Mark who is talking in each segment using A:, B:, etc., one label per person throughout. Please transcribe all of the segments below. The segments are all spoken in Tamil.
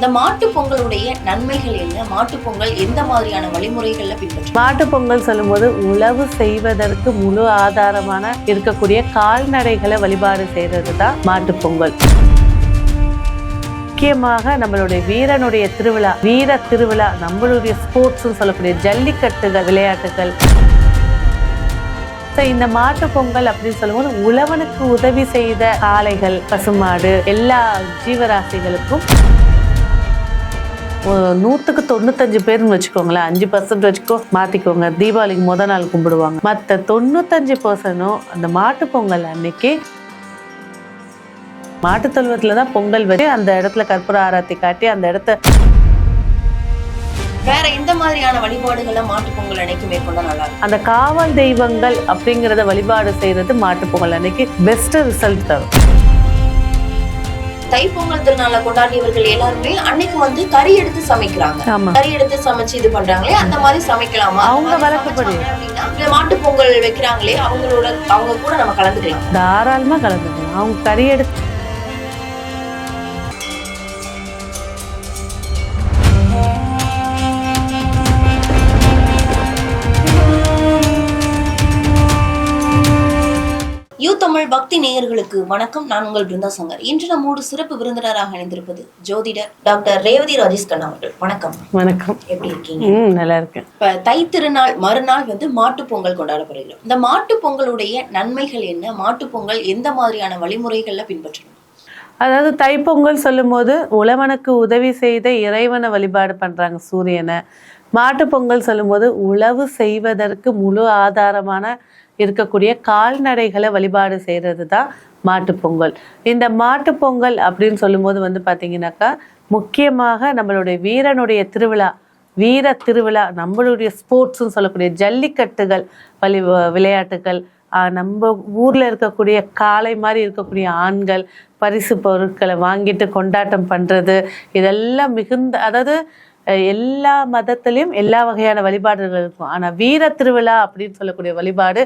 A: இந்த மாட்டு பொங்கலுடைய நன்மைகள் என்ன? மாட்டு பொங்கல் எந்த மாதிரியான வழிமுறைகள்ல பின்பற்றும்
B: மாட்டு பொங்கல் சொல்லும்போது உழவு செய்வதற்கு முழு ஆதாரமான இருக்கக்கூடிய கால்நடைகளை வழிபாடு செய்யறது தான் மாட்டு பொங்கல். முக்கியமாக நம்மளுடைய வீரனுடைய திருவிழா வீர திருவிழா நம்மளுடைய ஸ்போர்ட்ஸ் சொல்லக்கூடிய ஜல்லிக்கட்டுகள் விளையாட்டுகள். இந்த மாட்டு பொங்கல் அப்படின்னு சொல்லும்போது உழவனுக்கு உதவி செய்த காளைகள் பசுமாடு எல்லா ஜீவராசிகளுக்கும் நூற்றுக்கு தொண்ணூத்தஞ்சு பேர்னு வச்சுக்கோங்களேன். அஞ்சு பர்சன்ட் வச்சுக்கோ மாற்றிக்கோங்க தீபாவளிக்கு முத நாள் கும்பிடுவாங்க. மற்ற தொண்ணூத்தஞ்சு பர்சன்டும் அந்த மாட்டு பொங்கல் அன்னைக்கு மாட்டுத் தொழுவத்தில் தான் பொங்கல் வச்சு அந்த இடத்துல கற்பூர ஆராத்தி காட்டி அந்த இடத்த
A: வேற எந்த மாதிரியான வழிபாடுகளை மாட்டு பொங்கல் அன்னைக்கு மேற்கொண்டா நல்லா
B: அந்த காவல் தெய்வங்கள் அப்படிங்கிறத வழிபாடு செய்யறது மாட்டுப் பொங்கல் அன்னைக்கு பெஸ்ட் ரிசல்ட் தரும்.
A: தைப்பொங்கல் திருநாளை கொண்டாடியவர்கள் எல்லாருமே அன்னைக்கு வந்து கறி எடுத்து சமைக்கிறாங்க. கறி எடுத்து சமைச்சு இது பண்றாங்களே அந்த மாதிரி சமைக்கலாமா?
B: அவங்க வழக்கப்படி.
A: மாட்டு பொங்கல் வைக்கிறாங்களே அவங்களோட அவங்க கூட நம்ம கலந்துக்கலாம்.
B: தாராளமா கலந்துக்கலாம். அவங்க கறி எடுத்து
A: தமிழ் பக்தி நேயர்களுக்கு வணக்கம். நான் உங்கள் பிருந்தா சங்கர். இன்று நம்மோடு சிறப்பு விருந்தினராக இணைந்திருப்பது ஜோதிடர் டாக்டர் ரேவதி ராஜேஷ் கண்ணா அவர்கள். வணக்கம்.
B: வணக்கம்.
A: எப்படி இருக்கீங்க?
B: நல்லா இருக்கு
A: இப்ப தை திருநாள் மறுநாள் வந்து மாட்டு பொங்கல் கொண்டாடப்படுகிறோம் இந்த மாட்டு பொங்கலுடைய நன்மைகள் என்ன? மாட்டு பொங்கல் எந்த மாதிரியான வழிமுறைகள்ல பின்பற்றணும்?
B: அதாவது தைப்பொங்கல் சொல்லும்போது உழவனுக்கு உதவி செய்த இறைவனை வழிபாடு பண்றாங்க சூரியனை. மாட்டுப் பொங்கல் சொல்லும்போது உழவு செய்வதற்கு முழு ஆதாரமான இருக்கக்கூடிய கால்நடைகளை வழிபாடு செய்கிறது தான் மாட்டுப்பொங்கல் இந்த மாட்டுப்பொங்கல் அப்படின்னு சொல்லும்போது வந்து பார்த்தீங்கன்னாக்கா முக்கியமாக நம்மளுடைய வீரனுடைய திருவிழா வீர திருவிழா நம்மளுடைய ஸ்போர்ட்ஸ்ன்னு சொல்லக்கூடிய ஜல்லிக்கட்டுகள் வழி விளையாட்டுகள் நம்ம ஊரில் இருக்கக்கூடிய காளை மாதிரி இருக்கக்கூடிய ஆண்கள் பரிசு பொருட்களை வாங்கிட்டு கொண்டாட்டம் பண்ணுறது இதெல்லாம் மிகுந்த அதாவது எல்லா மதத்திலையும் எல்லா வகையான வழிபாடுகள் இருக்கும். ஆனால் வீர திருவிழா அப்படின்னு சொல்லக்கூடிய வழிபாடு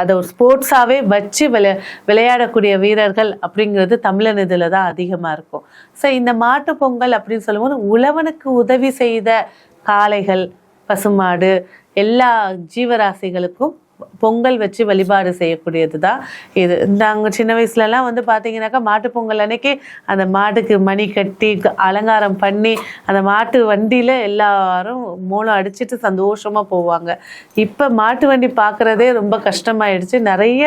B: அதை ஒரு ஸ்போர்ட்ஸாகவே வச்சு விளை விளையாடக்கூடிய வீரர்கள் அப்படிங்கிறது தமிழன் இதில் தான் அதிகமாக இருக்கும். ஸோ இந்த மாட்டு பொங்கல் அப்படின்னு சொல்லும்போது உழவனுக்கு உதவி செய்த காளைகள் பசுமாடு எல்லா ஜீவராசிகளுக்கும் பொங்கல் வச்சு வழிபாடு செய்யக்கூடியது தான் இது. நாங்கள் சின்ன வயசுலலாம் வந்து பார்த்தீங்கன்னாக்கா மாட்டுப் பொங்கல் அன்னைக்கு அந்த மாட்டுக்கு மணி கட்டி அலங்காரம் பண்ணி அந்த மாட்டு வண்டியில் எல்லாரும் மூலம் அடிச்சிட்டு சந்தோஷமாக போவாங்க. இப்போ மாட்டு வண்டி பார்க்குறதே ரொம்ப கஷ்டமாயிடுச்சு. நிறைய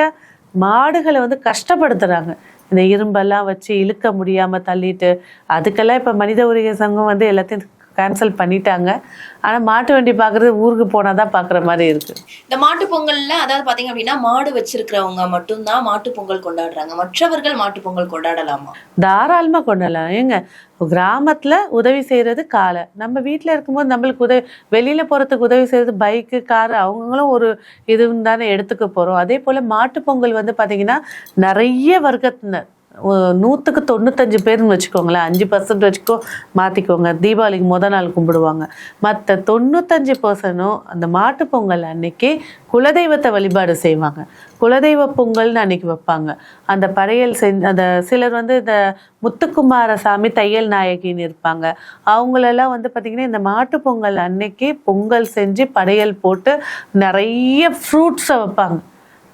B: மாடுகளை வந்து கஷ்டப்படுத்துகிறாங்க இந்த இரும்பெல்லாம் வச்சு இழுக்க முடியாமல் தள்ளிட்டு அதுக்கெல்லாம் இப்போ மனித உரிமை சங்கம் வந்து எல்லாத்தையும் கேன்சல் பண்ணிட்டாங்க. ஆனால் மாட்டு வண்டி பார்க்குறது ஊருக்கு போனால் தான் பார்க்குற மாதிரி இருக்குது
A: இந்த மாட்டு பொங்கல்ல அதாவது பாத்தீங்க அப்படின்னா மாடு வச்சிருக்கிறவங்க மட்டும்தான் மாட்டு பொங்கல் கொண்டாடுறாங்க. மற்றவர்கள் மாட்டு பொங்கல் கொண்டாடலாமா?
B: தாராளமாக கொண்டாடலாம். ஏங்க கிராமத்தில் உதவி செய்கிறது காலை. நம்ம வீட்டில் இருக்கும்போது நம்மளுக்கு உதவி வெளியில் போகிறதுக்கு உதவி செய்கிறது பைக்கு கார் அவங்களும் ஒரு இதுன்னு தானே எடுத்துக்க போகிறோம் அதே போல் மாட்டுப் பொங்கல் வந்து பார்த்திங்கன்னா நிறைய வர்க்கத்தினர். நூற்றுக்கு தொண்ணூத்தஞ்சு பேர்னு வச்சுக்கோங்களேன். அஞ்சு பர்சன்ட் வச்சுக்கோ மாற்றிக்கோங்க தீபாவளிக்கு முத நாள் கும்பிடுவாங்க. மற்ற தொண்ணூத்தஞ்சு பர்சனும் அந்த மாட்டு பொங்கல் அன்னைக்கு குலதெய்வத்தை வழிபாடு செய்வாங்க. குலதெய்வ பொங்கல்னு அன்னைக்கு வைப்பாங்க. அந்த படையல் செஞ்சு அந்த சிலர் வந்து இந்த முத்துக்குமாரசாமி தையல் நாயகின்னு இருப்பாங்க. அவங்களெல்லாம் வந்து பார்த்திங்கன்னா இந்த மாட்டு பொங்கல் அன்னைக்கு பொங்கல் செஞ்சு படையல் போட்டு நிறைய ஃப்ரூட்ஸை வைப்பாங்க.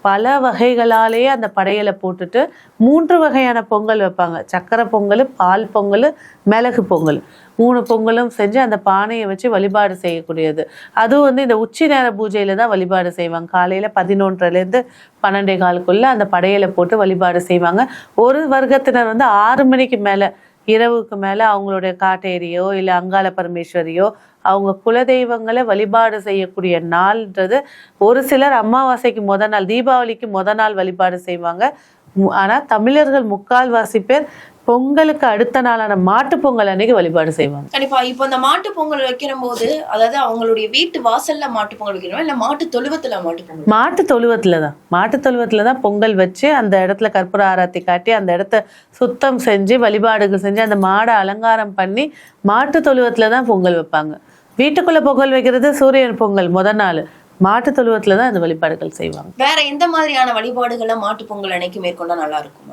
B: பல வகைகளாலேயே அந்த படையலை போட்டுட்டு மூன்று வகையான பொங்கல் வைப்பாங்க. சக்கரை பொங்கல் பால் பொங்கல் மிளகு பொங்கல். மூணு பொங்கலும் செஞ்சு அந்த பானையை வச்சு வழிபாடு செய்யக்கூடியது. அதுவும் வந்து இந்த உச்சி நேர பூஜையில் தான் வழிபாடு செய்வாங்க. காலையில் பதினொன்றுலேருந்து பன்னெண்டே காலுக்குள்ளே அந்த படையலை போட்டு வழிபாடு செய்வாங்க. ஒரு வர்க்கத்தினர் வந்து ஆறு மணிக்கு மேலே இரவுக்கு மேல அவங்களுடைய காட்டேரியோ இல்லை அங்காள பரமேஸ்வரியோ அவங்க குலதெய்வங்களை வழிபாடு செய்யக்கூடிய நாள்ன்றது ஒரு சிலர் அமாவாசைக்கு முத நாள் தீபாவளிக்கு முத நாள் வழிபாடு செய்வாங்க. ஆனா தமிழர்கள் முக்கால்வாசி பேர் பொங்கலுக்கு அடுத்த நாளான மாட்டுப் பொங்கல் அன்னைக்கு வழிபாடு செய்வாங்க.
A: கண்டிப்பா இப்போ இந்த மாட்டு பொங்கல் வைக்கிற போது அதாவது அவங்களுடைய வீட்டு வாசல்ல மாட்டு பொங்கல் வைக்கணும்? இல்ல மாட்டு தொழுவத்துல மாட்டு பொங்கல்
B: மாட்டு தொழுவத்துல தான். மாட்டு தொழுவத்துல தான் பொங்கல் வச்சு அந்த இடத்துல கற்பூர ஆராத்தி காட்டி அந்த இடத்த சுத்தம் செஞ்சு வழிபாடுகள் செஞ்சு அந்த மாடை அலங்காரம் பண்ணி மாட்டு தொழுவத்துல தான் பொங்கல் வைப்பாங்க. வீட்டுக்குள்ள பொங்கல் வைக்கிறது சூரியன் பொங்கல் முத நாள். மாட்டு தொழுவத்துல தான் அந்த வழிபாடுகள் செய்வாங்க.
A: வேற எந்த மாதிரியான வழிபாடுகளை மாட்டு பொங்கல் அன்னைக்கு மேற்கொண்டா நல்லா இருக்கும்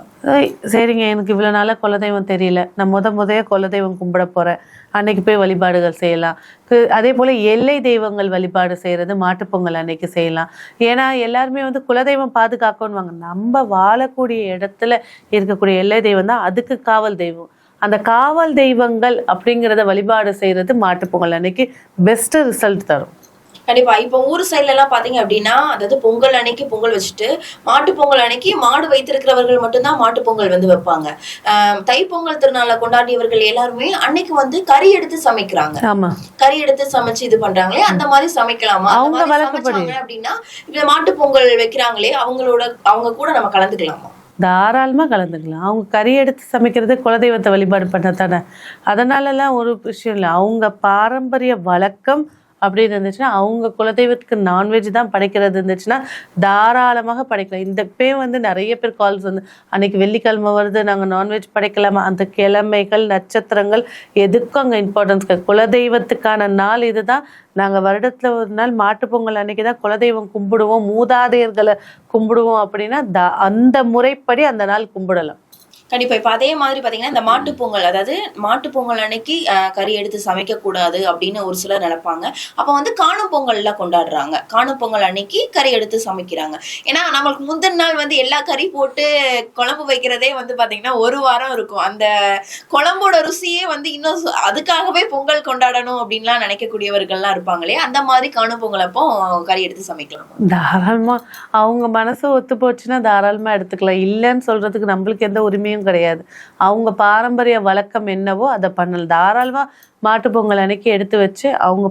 B: சரிங்க. எனக்கு இவ்வளோ நாளாக குலதெய்வம் தெரியல. நான் முத முதைய குலதெய்வம் கும்பிட போகிறேன் அன்னைக்கு போய் வழிபாடுகள் செய்யலாம். அதே போல் எல்லை தெய்வங்கள் வழிபாடு செய்கிறது மாட்டுப்பொங்கல் அன்னைக்கு செய்யலாம். ஏன்னா எல்லாருமே வந்து குலதெய்வம் பாதுகாக்கணுவாங்க நம்ம வாழக்கூடிய இடத்துல இருக்கக்கூடிய எல்லை தெய்வம் தான் அதுக்கு காவல் தெய்வம். அந்த காவல் தெய்வங்கள் அப்படிங்கிறத வழிபாடு செய்கிறது மாட்டுப்பொங்கல் அன்னைக்கு பெஸ்ட் ரிசல்ட் தரும்.
A: கண்டிப்பா. இப்ப ஊர் சைடுல எல்லாம் பாத்தீங்க அப்படின்னா அதாவது பொங்கல் அன்னைக்கு பொங்கல் வச்சுட்டு மாட்டு பொங்கல் அன்னைக்கு மாடு வைத்திருக்கிறவர்கள் மட்டும்தான் மாட்டு பொங்கல் வந்து வைப்பாங்க. தைப்பொங்கல் திருநாளை கொண்டாடியவர்கள் எல்லாருமே அன்னைக்கு வந்து கறி எடுத்து சமைக்கிறாங்க.
B: ஆமா.
A: கறி எடுத்து சமைச்சு இது பண்றாங்களே அந்த மாதிரி சமைக்கலாமா? அப்படின்னா இப்ப மாட்டு பொங்கல் வைக்கிறாங்களே அவங்களோட அவங்க கூட நம்ம கலந்துக்கலாமா?
B: தாராளமாக கலந்துக்கலாம். அவங்க கறி எடுத்து சமைக்கிறது குலதெய்வத்தை வழிபாடு பண்ண தானே. அதனாலலாம் ஒரு விஷயம் இல்லை. அவங்க பாரம்பரிய வழக்கம் அப்படின்னு இருந்துச்சுன்னா அவங்க குலதெய்வத்துக்கு நான்வெஜ் தான் படைக்கிறது இருந்துச்சுன்னா தாராளமாக படைக்கலாம். இந்த பே வந்து நிறைய பேர் கால்ஸ் வந்து அன்னைக்கு வெள்ளிக்கிழமை வருது நாங்கள் நான்வெஜ் படைக்கலாமா? அந்த கிழமைகள் நட்சத்திரங்கள் எதுக்கும் அங்கே இம்பார்ட்டன்ஸ் குலதெய்வத்துக்கான நாள் இதுதான். நாங்கள் வருடத்தில் ஒரு நாள் மாட்டுப்பொங்கல் அன்னைக்கு தான் குலதெய்வம் கும்பிடுவோம். மூதாதையர்களை கும்பிடுவோம் அப்படின்னா த- அந்த முறைப்படி அந்த நாள் கும்பிடலாம்.
A: கண்டிப்பா. இப்ப அதே மாதிரி பாத்தீங்கன்னா இந்த மாட்டு பொங்கல் அதாவது மாட்டு பொங்கல் அன்னைக்கு கறி எடுத்து சமைக்க கூடாது அப்படின்னு ஒரு சிலர் நினைப்பாங்க. அப்ப வந்து காணும் பொங்கல் கொண்டாடுறாங்க. காணும் பொங்கல் அன்னைக்கு கறி எடுத்து சமைக்கிறாங்க. ஏன்னா நம்மளுக்கு முந்தின நாள் வந்து எல்லா கறி போட்டு குழம்பு வைக்கிறதே வந்து பாத்தீங்கன்னா ஒரு வாரம் இருக்கும். அந்த குழம்போட ருசியே வந்து இன்னும் சு- அதுக்காகவே பொங்கல் கொண்டாடணும் அப்படின்லாம் நினைக்கக்கூடியவர்கள்லாம் இருப்பாங்களே அந்த மாதிரி காணும் பொங்கல் அப்போ கறி எடுத்து சமைக்கலாம்.
B: தாராளமா. அவங்க மனசு ஒத்து போச்சுன்னா தாராளமா எடுத்துக்கலாம். இல்லைன்னு சொல்றதுக்கு நம்மளுக்கு எந்த உரிமையும் கிடையாது. அவங்க பாரம்பரிய வழக்கம் என்னவோ அதை பண்ணலாம் தாராளமா மாட்டுப் பொங்கல் அன்னைக்கு எடுத்து வச்சு அவங்க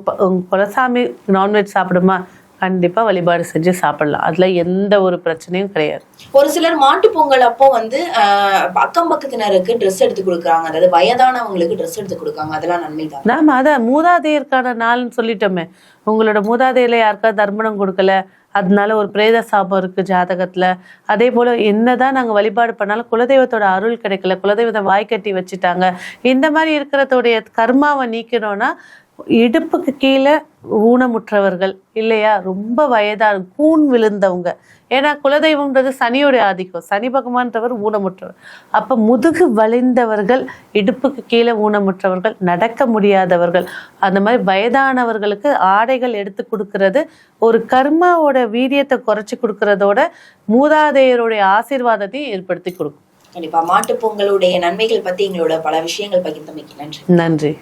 B: குலசாமி நான்வெஜ் சாப்பிடுமா? கண்டிப்பா வழிபாடு செஞ்சு சாப்பிடலாம். அதுல எந்த ஒரு பிரச்சனையும் கிடையாது.
A: ஒரு சிலர் மாட்டு பொங்கல் அப்போ வந்து அக்கம் பக்கத்தினருக்கு ட்ரெஸ் எடுத்து கொடுக்குறாங்க. அதாவது வயதானவங்களுக்கு ட்ரெஸ் எடுத்து கொடுக்காங்க. அதெல்லாம் நன்மை தான்
B: நாம அதான் மூதாதையருக்கான நாள்னு சொல்லிட்டோமே. உங்களோட மூதாதையில யாருக்காவது தர்மணம் கொடுக்கல? அதனால ஒரு பிரேத சாபம் இருக்கு ஜாதகத்துல. அதே போல என்னதான் நாங்க வழிபாடு பண்ணாலும் குலதெய்வத்தோட அருள் கிடைக்கல குலதெய்வத்தை வாய் கட்டி வச்சுட்டாங்க. இந்த மாதிரி இருக்கிறதோடைய கர்மாவை நீக்கணும்னா இடுப்புக்கு கீழே ஊனமுற்றவர்கள் இல்லையா? ரொம்ப வயதா கூன் விழுந்தவங்க. ஏன்னா குலதெய்வம்ன்றது சனியோட ஆதிக்கம். சனி பகவான்றவர் ஊனமுற்றவர். அப்ப முதுகு வலிந்தவர்கள் இடுப்புக்கு கீழே ஊனமுற்றவர்கள் நடக்க முடியாதவர்கள். அந்த மாதிரி வயதானவர்களுக்கு ஆடைகள் எடுத்து கொடுக்கறது ஒரு கர்மாவோட வீரியத்தை குறைச்சி கொடுக்கறதோட மூதாதையருடைய ஆசீர்வாதத்தையும் ஏற்படுத்தி கொடுக்கும்.
A: கண்டிப்பா. மாட்டு பொங்கலுடைய நன்மைகள் பத்தி எங்களோட பல விஷயங்கள் பகிர்ந்தமைக்கு நன்றி.
B: நன்றி.